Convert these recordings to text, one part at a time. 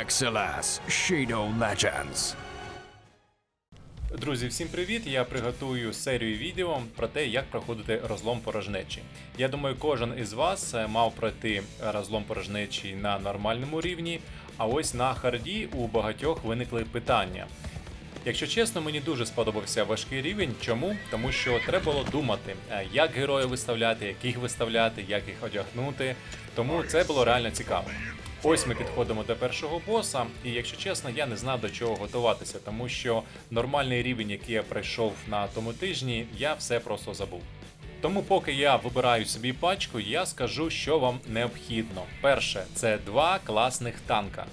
Excelas Shadow Legends. Друзі, всім привіт! Я приготую серію відео про те, як проходити розлом порожнечі. Я думаю, кожен із вас е, мав пройти розлом порожнечі на нормальному рівні, а ось на харді у багатьох виникли питання. Якщо чесно, мені дуже сподобався важкий рівень. Чому? Тому що треба було думати, е, як героїв виставляти, яких виставляти, як їх одягнути. Тому це було реально цікаво. Ось ми підходимо до першого боса, і якщо чесно, я не знав до чого готуватися, тому що нормальний рівень, який я пройшов на тому тижні, я все просто забув. Тому, поки я вибираю собі пачку, я скажу, що вам необхідно. Перше, це два класних танка.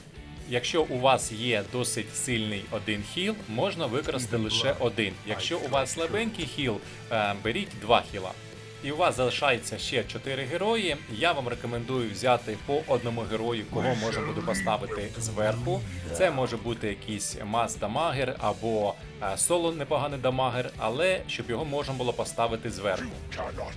Якщо у вас є досить сильний один хіл, можна використати лише один. Якщо у вас слабенький хіл, е, беріть два хіла. І у вас залишається ще 4 герої. Я вам рекомендую взяти по одному герою, кого можна буде поставити зверху. Це може бути якийсь мас дамагер або е, соло непоганий дамагер, але щоб його можна було поставити зверху.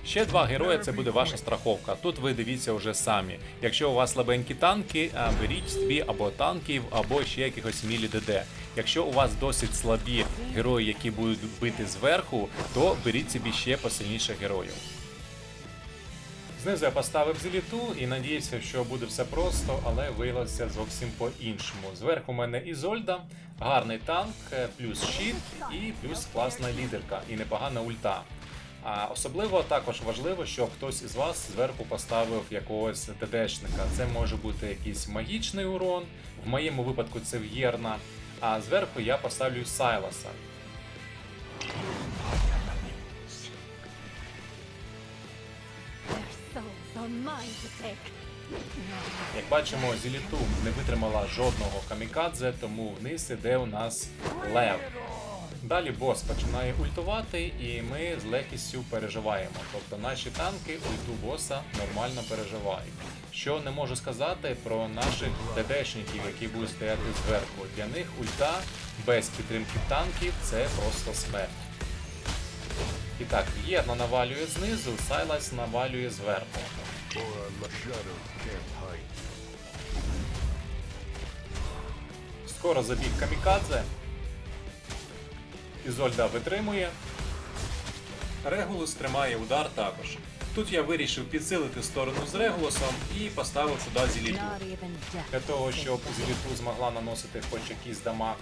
Ще два герої це буде ваша страховка. Тут ви дивіться вже самі. Якщо у вас слабенькі танки, е, беріть собі або танків, або ще якихось мілі ДД. Якщо у вас досить слабі герої, які будуть бити зверху, то беріть собі ще посильніших героїв. Знизу я поставив зеліту і надіявся, що буде все просто, але виявилося зовсім по-іншому. Зверху у мене Ізольда, гарний танк, е, плюс щит і плюс класна лідерка і непогана ульта. А особливо також важливо, що хтось із вас зверху поставив якогось ТДшника. Це може бути якийсь магічний урон, в моєму випадку це в'єрна. А зверху я поставлю Сайласа. Як бачимо, Зіліту не витримала жодного камікадзе, тому вниз іде у нас лев. Далі бос починає ультувати, і ми з легкістю переживаємо. Тобто наші танки ульту боса нормально переживають. Що не можу сказати про наших ДДшників, які будуть стояти зверху. Для них ульта без підтримки танків це просто смерть. І так, Єрна навалює знизу, Сайлас навалює зверху. Скоро забіг камікадзе. Ізольда витримує. Регулус тримає удар також. Тут я вирішив підсилити сторону з Регулусом і поставив сюди зіліту. Для того, щоб зіліту змогла наносити хоч якийсь дамаг.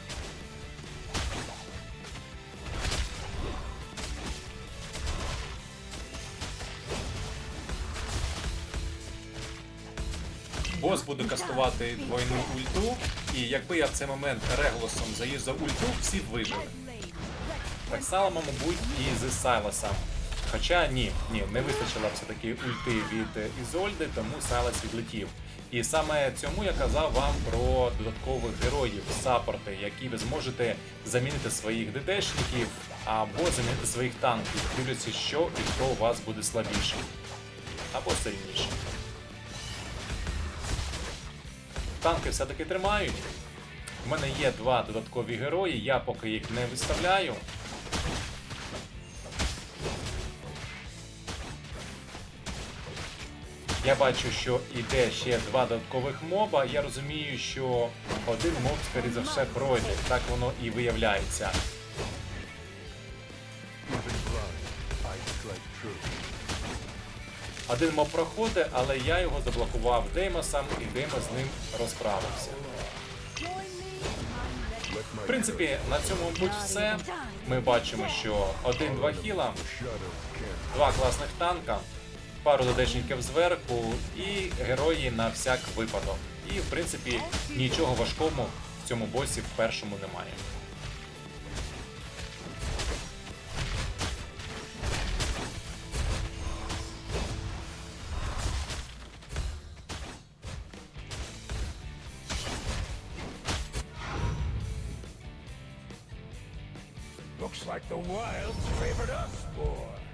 Бос буде кастувати двойну ульту, і якби я в цей момент Регулусом заїжджав ульту, всі вижили. Так само, мабуть, і з Сайласом. Хоча ні, ні, не вистачило все-таки ульти від Ізольди, тому Сайлас відлетів. І саме цьому я казав вам про додаткових героїв, саппорти, які ви зможете замінити своїх ДДшників або замінити своїх танків, дивлячись, що і хто у вас буде слабіший або сильніший. Танки все-таки тримають. У мене є два додаткові герої, я поки їх не виставляю. Я бачу, що іде ще два додаткових моба. Я розумію, що один моб, скоріше за все, пройде. Так воно і виявляється. Один моб проходить, але я його заблокував Деймосом, і Деймос з ним розправився. В принципі, на цьому, мабуть, все. Ми бачимо, що один-два хіла, два класних танка, пару додечників зверху і герої на всяк випадок. І, в принципі, нічого важкого в цьому босі в першому немає. Looks like the wilds favored us, boy.